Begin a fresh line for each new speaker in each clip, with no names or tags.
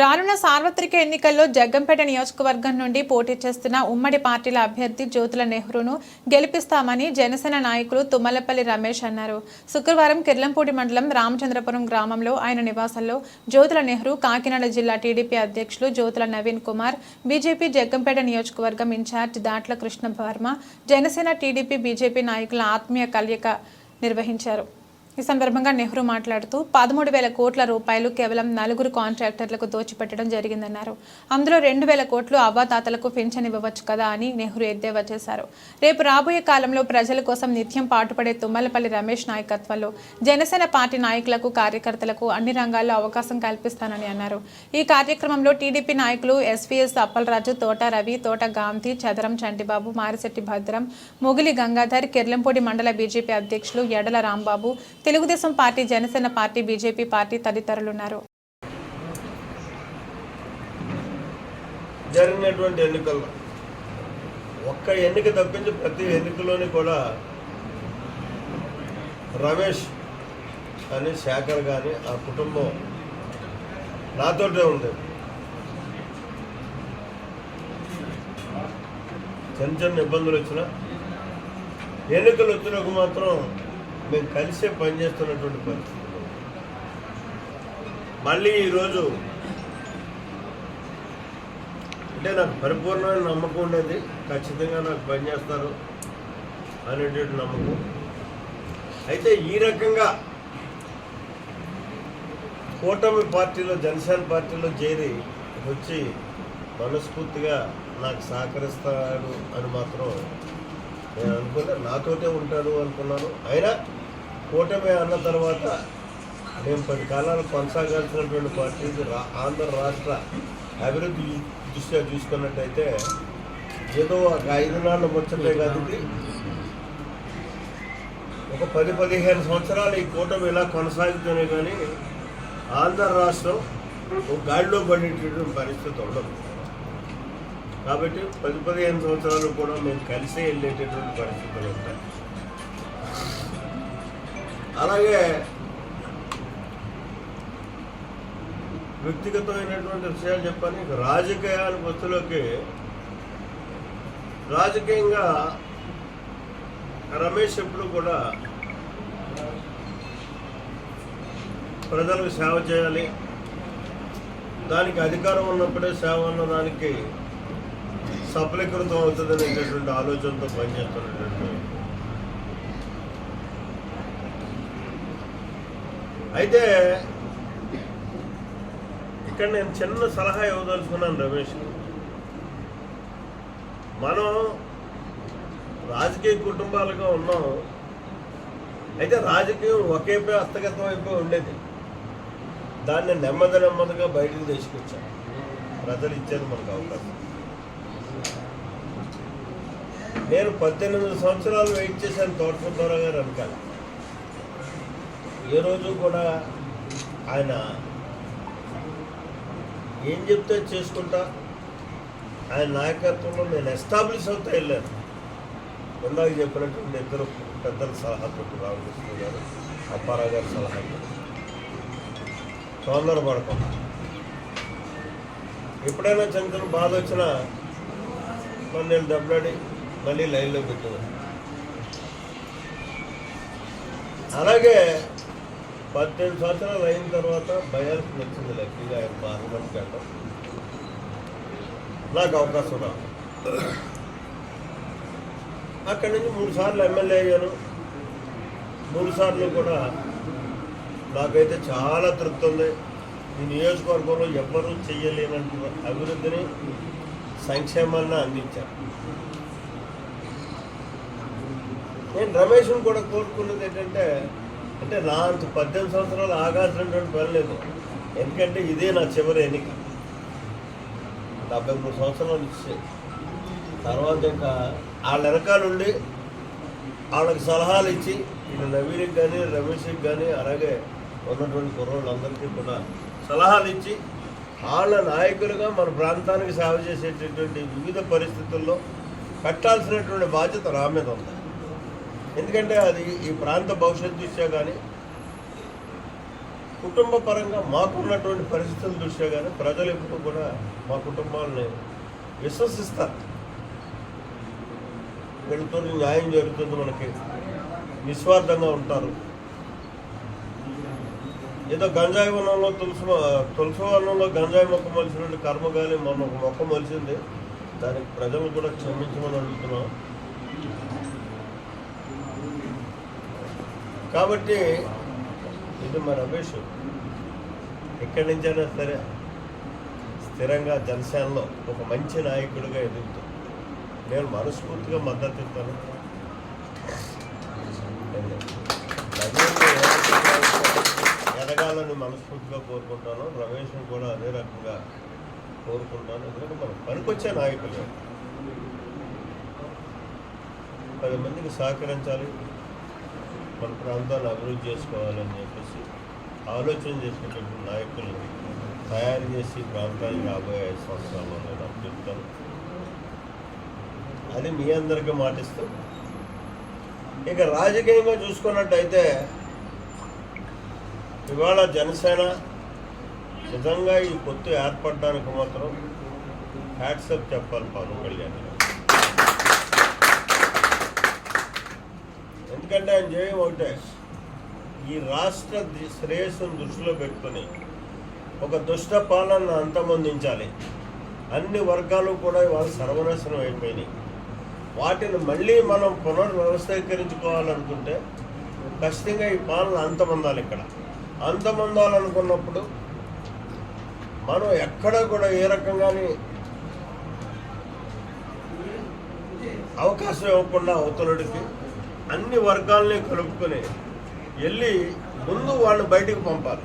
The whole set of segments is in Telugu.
రానున్న సార్వత్రిక ఎన్నికల్లో జగ్గంపేట నియోజకవర్గం నుండి పోటీ చేస్తున్న ఉమ్మడి పార్టీల అభ్యర్థి జ్యోతుల నెహ్రూను గెలిపిస్తామని జనసేన నాయకులు తుమ్మలపల్లి రమేష్ అన్నారు. శుక్రవారం కిర్లంపూడి మండలం రామచంద్రపురం గ్రామంలో ఆయన నివాసంలో జ్యోతుల నెహ్రూ కాకినాడ జిల్లా టీడీపీ అధ్యక్షులు జ్యోతుల నవీన్ కుమార్ బీజేపీ జగ్గంపేట నియోజకవర్గం incharge Datla Krishna Varma Janasena TDP BJP నాయకుల ఆత్మీయ కలయిక నిర్వహించారు. ఈ సందర్భంగా నెహ్రూ మాట్లాడుతూ పదమూడు వేల కోట్ల రూపాయలు కేవలం నలుగురు కాంట్రాక్టర్లకు దోచిపెట్టడం జరిగిందన్నారు. అందులో రెండు వేల కోట్లు అవ్వాతాతలకు పెన్షన్ ఇవ్వవచ్చు కదా అని నెహ్రూ ఎద్దేవా చేశారు. రేపు రాబోయే కాలంలో ప్రజల కోసం నిత్యం పాటుపడే తుమ్మలపల్లి రమేష్ నాయకత్వంలో జనసేన పార్టీ నాయకులకు కార్యకర్తలకు అన్ని రంగాల్లో అవకాశం కల్పిస్తానని అన్నారు. ఈ కార్యక్రమంలో టీడీపీ నాయకులు ఎస్వీఎస్ అప్పలరాజు తోట రవి తోట గాంధీ చదరం చంటిబాబు మారిశెట్టి భద్రం మొగిలి గంగాధర్ కిర్లంపూడి మండల బీజేపీ అధ్యక్షులు Edala Rambabu Telugu Desam party Janasena party BJP party తదితరులున్నారు.
జరిగినటువంటి ఎన్నికల్లో ఒక్క ఎన్నిక తప్పించి ప్రతి ఎన్నికలోని కూడా రమేష్ అని శేఖర్ కానీ ఆ కుటుంబం నాతోటే ఉంది చిన్న చిన్న ఇబ్బందులు వచ్చినా ఎన్నికలు వచ్చినకు మాత్రం మేము కలిసే పనిచేస్తున్నటువంటి పరిస్థితి మళ్ళీ ఈరోజు అంటే నాకు పరిపూర్ణమైన నమ్మకం ఉండేది. ఖచ్చితంగా నాకు పనిచేస్తారు అనేటువంటి నమ్మకం. అయితే ఈ రకంగా కూటమి పార్టీలో జనసేన పార్టీలో చేరి వచ్చి మనస్ఫూర్తిగా నాకు సహకరిస్తాడు అని మాత్రం నేను అనుకున్నా నాతోటే ఉంటాడు అనుకున్నాను. అయినా కూటమి అన్న తర్వాత మేము పది కాలాలు కొనసాగాల్సినటువంటి పార్టీ ఆంధ్ర రాష్ట్ర అభివృద్ధి దృష్ట్యా చూసుకున్నట్టయితే ఏదో ఒక ఐదు నాళ్ళు ముచ్చటే కాదు ఒక పది పదిహేను సంవత్సరాలు ఈ కూటమి ఇలా కొనసాగుతూనే కానీ ఆంధ్ర రాష్ట్రం ఒక గాడిలో పడేటటువంటి పరిస్థితి ఉండదు. కాబట్టి పది పదిహేను సంవత్సరాలు కూడా మేము కలిసే వెళ్ళేటటువంటి పరిస్థితులు ఉంటాయి. అలాగే వ్యక్తిగతమైనటువంటి విషయాలు చెప్పాను రాజకీయాలు రాజకీయాల బస్సులోకి రాజకీయంగా రమేష్ ఎప్పుడు కూడా ప్రజలకు సేవ చేయాలి. దానికి అధికారం ఉన్నప్పుడే సేవ ఉన్న దానికి సఫలీకృతం అవుతుంది అనేటటువంటి ఆలోచనతో పనిచేస్తున్నటువంటి అయితే ఇక్కడ నేను చిన్న సలహా ఇవ్వదలుచుకున్నాను రమేష్. మనం రాజకీయ కుటుంబాలుగా ఉన్నాం. అయితే రాజకీయం ఒకేపై హస్తగతం అయిపోయి ఉండేది. దాన్ని నెమ్మది నెమ్మదిగా బయటకు తీసుకొచ్చాం. ప్రజలు ఇచ్చారు మనకు అవకాశం. నేను పద్దెనిమిది సంవత్సరాలు వెయిట్ చేశాను తోటపుద్దరావు గారు వెనకాల. ఏ రోజు కూడా ఆయన ఏం చెప్తే చేసుకుంటా? ఆయన నాయకత్వంలో నేను ఎస్టాబ్లిష్ అవుతా వెళ్ళాను. ఇందాక చెప్పినటువంటి ఇద్దరు పెద్దల సలహాతో రామకృష్ణ గారు అప్పారావు గారి సలహాతో తొందరపడకుండా ఎప్పుడైనా చంద్రుడు బాధ వచ్చినా మరి నేను దెబ్బలాడి మళ్ళీ లైన్లో పెట్టాను అలాగే పద్దెనిమిది సంవత్సరాలు అయిన తర్వాత బయాల్సి వచ్చింది లక్కీగా ఆయన పార్లమెంట్కి వెళ్ళడం నాకు అవకాశం రా అక్కడి నుంచి మూడు సార్లు ఎమ్మెల్యే అయ్యాను. మూడు సార్లు కూడా నాకైతే చాలా తృప్తి ఉంది. ఈ నియోజకవర్గంలో ఎవ్వరూ చేయలేనంటు అభివృద్ధిని సంక్షేమాన్ని అందించారు. నేను రమేష్ని కూడా కోరుకున్నది ఏంటంటే అంటే నా అంత పద్దెనిమిది సంవత్సరాలు ఆగాల్సినటువంటి పని లేదు. ఎందుకంటే ఇదే నా చివరి ఎన్నిక. డెబ్బై మూడు సంవత్సరాలు ఇచ్చే తర్వాత ఇంకా వాళ్ళ వెనకాలండి వాళ్ళకి సలహాలు ఇచ్చి ఇటు నవీన్కి కానీ రమేష్కి కానీ అలాగే ఉన్నటువంటి కుర్రోళ్ళందరికీ కూడా సలహాలు ఇచ్చి వాళ్ళ నాయకులుగా మన ప్రాంతానికి సేవ చేసేటటువంటి వివిధ పరిస్థితుల్లో కట్టాల్సినటువంటి బాధ్యత నా మీద ఉంది. ఎందుకంటే అది ఈ ప్రాంత భవిష్యత్తు దృష్ట్యా కానీ కుటుంబ పరంగా మాకున్నటువంటి పరిస్థితుల దృష్ట్యా కానీ ప్రజలు ఎప్పుడు కూడా మా కుటుంబాలని విశ్వసిస్తారు. వీళ్ళతో న్యాయం జరుగుతుంది మనకి. నిస్వార్థంగా ఉంటారు. ఏదో గంజాయి వనంలో తులసి తులసి వనంలో గంజాయి మొక్క మొలిచినట్టు కర్మగాలి కానీ మొన్న ఒక మొక్క మొలిచింది. దానికి ప్రజలు కూడా క్షమించమని అడుగుతున్నాం. కాబట్టి ఇది మా రమేష్. ఎక్కడి నుంచైనా సరే స్థిరంగా జనసేనలో ఒక మంచి నాయకుడిగా ఎదుగుతాం. నేను మనస్ఫూర్తిగా మద్దతు ఇస్తాను. ఎదగాలని మనస్ఫూర్తిగా కోరుకుంటాను. రమేష్ని కూడా అదే రకంగా కోరుకుంటాను. ఎందుకంటే మనం పనికొచ్చే నాయకులు. పది మందికి సహకరించాలి. మన ప్రాంతాన్ని అభివృద్ధి చేసుకోవాలని చెప్పేసి ఆలోచన చేసేటటువంటి నాయకులు తయారు చేసి ప్రాంతానికి రాబోయే ఐదు సంవత్సరాల్లో నేను అభ్యర్థిస్తాను అది మీ అందరికీ మాటిస్తూ ఇక రాజకీయంగా చూసుకున్నట్టయితే ఇవాళ జనసేన నిజంగా ఈ పొత్తు ఏర్పడడానికి మాత్రం హ్యాట్సప్ చెప్పాలి పవన్ కళ్యాణ్ గారు. ఎందుకంటే ఆయన చేయం ఒకటే. ఈ రాష్ట్ర శ్రేయస్సును దృష్టిలో పెట్టుకొని ఒక దుష్ట పాలన అంతమొందించాలి. అన్ని వర్గాలు కూడా ఇవాళ సర్వనాశనం అయిపోయినాయి. వాటిని మళ్ళీ మనం పునర్వ్యవస్థీకరించుకోవాలనుకుంటే ఖచ్చితంగా ఈ పాలన అంతమందాలి ఇక్కడ. అంతమొందాలనుకున్నప్పుడు మనం ఎక్కడ కూడా ఏ రకంగానే అవకాశం ఇవ్వకుండా అవతలుడికి అన్ని వర్గాల్ని కలుపుకొని వెళ్ళి ముందు వాళ్ళని బయటికి పంపాలి.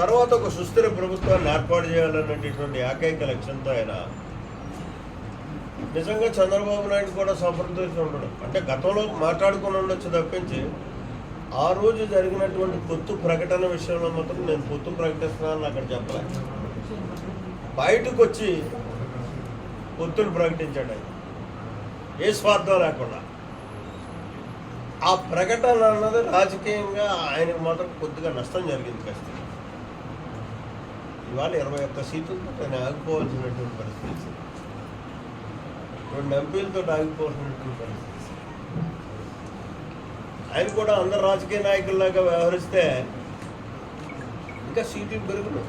తర్వాత ఒక సుస్థిర ప్రభుత్వాన్ని ఏర్పాటు చేయాలనేటటువంటి ఏకైక లక్ష్యంతో ఆయన నిజంగా చంద్రబాబు నాయుడు కూడా సంప్రదించి ఉండడం. అంటే గతంలో మాట్లాడుకుని ఉండొచ్చు తప్పించి ఆ రోజు జరిగినటువంటి పొత్తు ప్రకటన విషయంలో మాత్రం నేను పొత్తు ప్రకటిస్తున్నానని అక్కడ చెప్పలే. బయటకు వచ్చి పొత్తులు ప్రకటించాడు ఆయన. ఏ స్వార్థం లేకుండా. ఆ ప్రకటన అన్నది రాజకీయంగా ఆయనకు మాత్రం కొద్దిగా నష్టం జరిగింది ఖచ్చితంగా. ఇవాళ ఇరవై ఒక్క సీట్లతో ఆయన ఆగిపోవాల్సినటువంటి పరిస్థితి. రెండు ఎంపీలతో ఆగిపోవాల్సినటువంటి పరిస్థితి. ఆయన కూడా అందరు రాజకీయ నాయకుల్లాగా వ్యవహరిస్తే ఇంకా సీట్లు పెరుగును.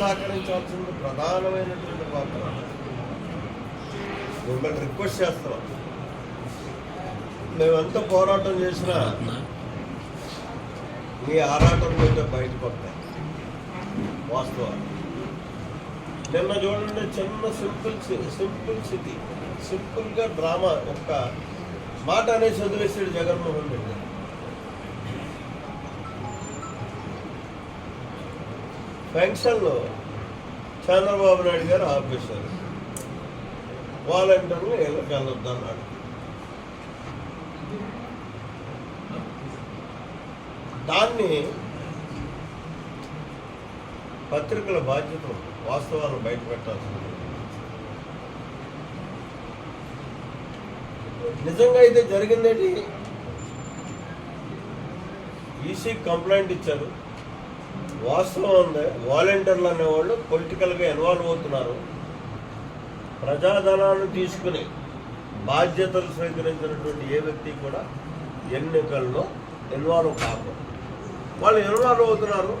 సహకరించాల్సింది ప్రధానమైనటువంటి పాత్ర. మిమ్మల్ని రిక్వెస్ట్ చేస్తున్నాం మేమెంత పోరాటం చేసినా మీ ఆరాటం మీద బయటకు వస్తాయి వాస్తవాలు. నిన్న చూడండి చిన్న సింపుల్ సింపుల్ సిటీ సింపుల్గా డ్రామా ఒక్క మాట అనేసి వదిలేసాడు జగన్మోహన్ రెడ్డి. ఫంక్షన్లో చంద్రబాబు నాయుడు గారు ఆపేశారు వాలంటీర్లు ఇళ్ళకి వెళ్ళొద్దు దాన్ని పత్రికల బాధ్యత వాస్తవాలను బయట పెట్టాల్సింది. నిజంగా అయితే జరిగిందేంటి? ఈసీ కంప్లైంట్ ఇచ్చారు. వాస్తవం ఉంది వాలంటీర్లు అనేవాళ్ళు పొలిటికల్గా ఇన్వాల్వ్ అవుతున్నారు. ప్రజాధనాన్ని తీసుకుని బాధ్యతలు స్వీకరించినటువంటి ఏ వ్యక్తి కూడా ఎన్నికల్లో ఇన్వాల్వ్ కాకూడదు. వాళ్ళు ఇన్వాల్వ్ అవుతున్నారు.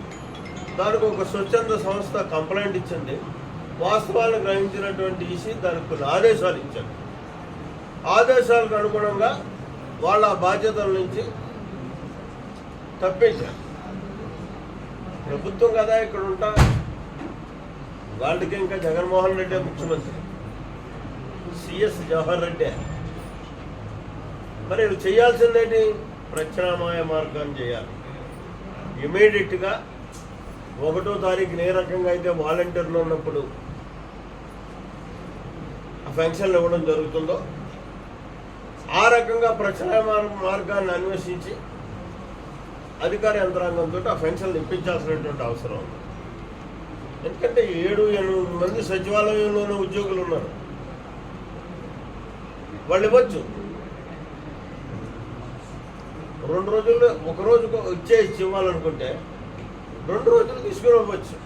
దానికి ఒక స్వచ్ఛంద సంస్థ కంప్లైంట్ ఇచ్చింది. వాస్తవాలను గ్రహించినటువంటి ఈసీ దానికి కొన్ని ఆదేశాలు ఇచ్చారు. ఆదేశాలకు అనుగుణంగా వాళ్ళ బాధ్యతల నుంచి తప్పించారు. ప్రభుత్వం కదా ఇక్కడ ఉంటా. వాళ్ళకి ఇంకా జగన్మోహన్ రెడ్డి ముఖ్యమంత్రి. సిఎస్ జవహర్ రెడ్డి. మరి వీళ్ళు చేయాల్సిందేంటి? ప్రత్యామ్నాయ మార్గం చేయాలి. ఇమీడియట్గా ఒకటో తారీఖున ఏ రకంగా అయితే వాలంటీర్లు ఉన్నప్పుడు ఆ ఇవ్వడం జరుగుతుందో ఆ రకంగా ప్రచార మార్గాన్ని అన్వేషించి అధికార యంత్రాంగంతో ఆ పెన్షన్లు ఇప్పించాల్సినటువంటి అవసరం ఉంది. ఎందుకంటే ఏడు ఎనిమిది మంది సచివాలయంలోనే ఉద్యోగులు ఉన్నారు. వాళ్ళు ఇవ్వచ్చు. రెండు రోజుల్లో ఒక రోజుకు ఇచ్చే ఇచ్చి ఇవ్వాలనుకుంటే రెండు రోజులు తీసుకుని ఇవ్వచ్చు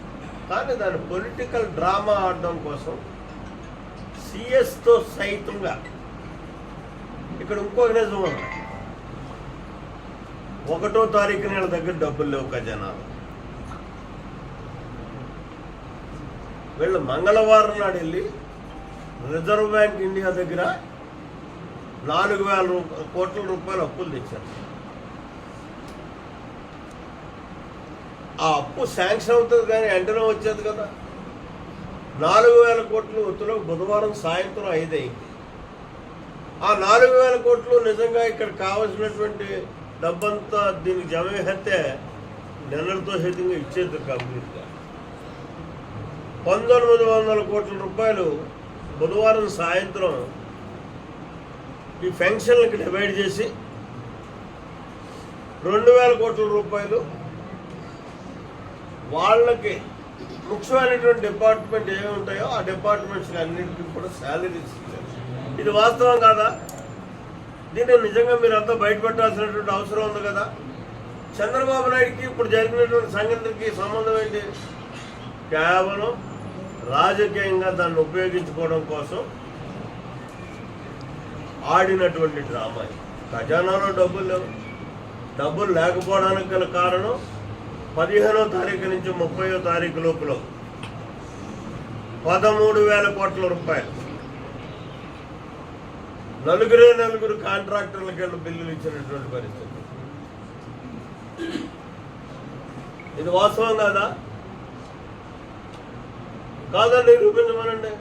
కానీ దాని పొలిటికల్ డ్రామా ఆడడం కోసం సిఎస్తో సైతంగా ఇక్కడ ఇంకో నిజం ఉంది. ఒకటో తారీఖు నెల దగ్గర డబ్బులు లేవు ఖజానాలు. వీళ్ళు మంగళవారం నాడు వెళ్ళి రిజర్వ్ బ్యాంక్ ఇండియా దగ్గర నాలుగు వేల కోట్ల రూపాయలు అప్పులు తెచ్చారు. ఆ అప్పు శాంక్షన్ అవుతుంది కానీ వెంటనే వచ్చేది కదా. నాలుగు వేల కోట్లు ఒత్తులో బుధవారం సాయంత్రం ఐదు అయింది ఆ నాలుగు వేల కోట్లు నిజంగా ఇక్కడ కావలసినటువంటి డబ్బంతా దీనికి జమ చేస్తే నెలలతో సహితంగా ఇచ్చేది కంప్లీట్గా పంతొమ్మిది వందల కోట్ల రూపాయలు బుధవారం సాయంత్రం ఈ ఫెన్షన్లకి డివైడ్ చేసి రెండు వేల కోట్ల రూపాయలు వాళ్ళకి ముఖ్యమైనటువంటి డిపార్ట్మెంట్ ఏమి ఉంటాయో ఆ డిపార్ట్మెంట్స్కి అన్నింటికి కూడా శాలరీస్ ఇచ్చారు. ఇది వాస్తవం కాదా? దీన్ని నిజంగా మీరు అంతా బయటపెట్టాల్సినటువంటి అవసరం ఉంది కదా. చంద్రబాబు నాయుడుకి ఇప్పుడు జరిగినటువంటి సంఘటనకి సంబంధం ఏంటి? కేవలం రాజకీయంగా దాన్ని ఉపయోగించుకోవడం కోసం ఆడినటువంటి డ్రామా ఖజానాలో డబ్బులు లేవు. డబ్బులు లేకపోవడానికి గల కారణం పదిహేనో తారీఖు నుంచి ముప్పయో తారీఖు లోపల పదమూడు వేల కోట్ల రూపాయలు. నలుగురే నలుగురు కాంట్రాక్టర్లకి బిల్లులు ఇచ్చినటువంటి పరిస్థితి. ఇది వాస్తవం కాదా? కాదా నిరూపించమనండి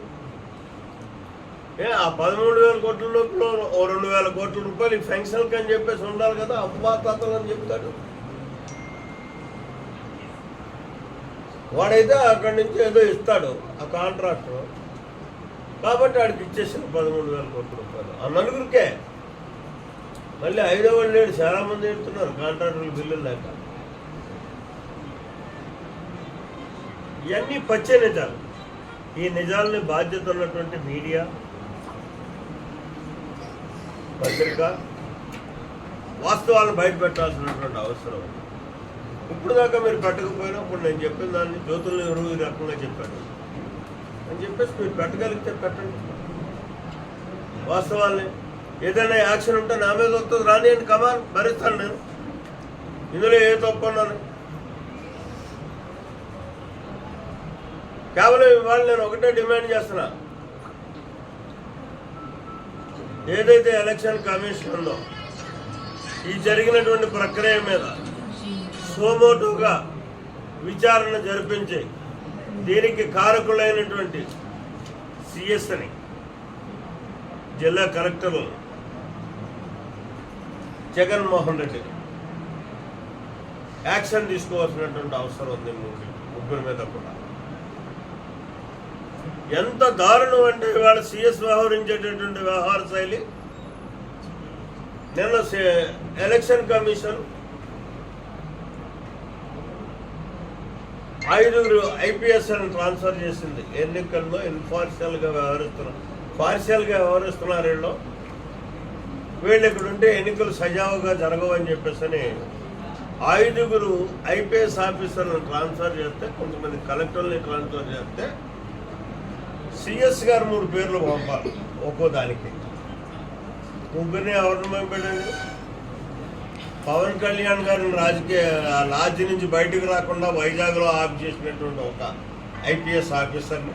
ఏ ఆ పదమూడు వేల కోట్ల లోపల ఓ రెండు వేల కోట్ల రూపాయలు ఈ ఫంక్షన్కి అని చెప్పేసి ఉండాలి కదా అమ్మా అని చెప్తాడు. వాడైతే అక్కడి నుంచి ఏదో ఇస్తాడు ఆ కాంట్రాక్టర్. కాబట్టి వాడికి ఇచ్చేసిన పదమూడు వేల కోట్ల రూపాయలు. ఆ నలుగురికే. మళ్ళీ ఐదో వాళ్ళు లేడు చాలా మంది ఎడుతున్నారు కాంట్రాక్టర్లు బిల్లులు లేక. ఇవన్నీ పచ్చే నిజాలు. ఈ నిజాలని బాధ్యత ఉన్నటువంటి మీడియా పత్రిక వాస్తవాలను బయట పెట్టాల్సినటువంటి అవసరం. ఇప్పుడు దాకా మీరు పెట్టకపోయినా ఇప్పుడు నేను చెప్పిన దాన్ని జ్యోతులు ఎరువు రకంగా చెప్పాడు అని చెప్పేసి మీరు పెట్టగలిగితే పెట్టండి. వాస్తవాల్ని. ఏదైనా యాక్షన్ ఉంటే నా మీద వస్తుంది. రానియండి కమాన్ భరిస్తాను నేను. ఇందులో ఏ తప్పు ఉన్నాను కేవలం ఇవాళ నేను ఒకటే డిమాండ్ చేస్తున్నా. ఏదైతే ఎలక్షన్ కమిషన్ ఉందో ఈ జరిగినటువంటి ప్రక్రియ మీద సోమోటోగా విచారణ జరిపించి దీనికి కారకులైనటువంటి సిఎస్ అని జిల్లా కలెక్టర్లు జగన్మోహన్ రెడ్డి. యాక్షన్ తీసుకోవాల్సినటువంటి అవసరం ఉంది ముగ్గురు ముగ్గురి మీద కూడా. ఎంత దారుణం అంటే ఇవాళ సిఎస్ వ్యవహరించేటటువంటి వ్యవహార శైలి? నిన్న సే- ఎలక్షన్ కమిషన్ ఐదుగురు ఐపీఎస్లను ట్రాన్స్ఫర్ చేసింది. ఎన్నికల్లో ఇన్ఫార్షియల్గా వ్యవహరిస్తున్నారు పార్షియల్గా వ్యవహరిస్తున్నారు వీళ్ళు. వీళ్ళు ఇక్కడ ఉంటే ఎన్నికలు సజావుగా జరగవని చెప్పేసి ఐదుగురు ఐపీఎస్ ఆఫీసర్లను ట్రాన్స్ఫర్ చేస్తే కొంతమంది కలెక్టర్ని ట్రాన్స్ఫర్ చేస్తే సిఎస్ గారు మూడు పేర్లు పంపాలి ఒక్కో దానికి. ముగ్గురిని ఎవరిని పంపాడండి పవన్ కళ్యాణ్ గారిని రాజకీయ ఆ లాడ్జి నుంచి బయటకు రాకుండా వైజాగ్లో ఆఫ్ చేసినటువంటి ఒక ఐపీఎస్ ఆఫీసర్ని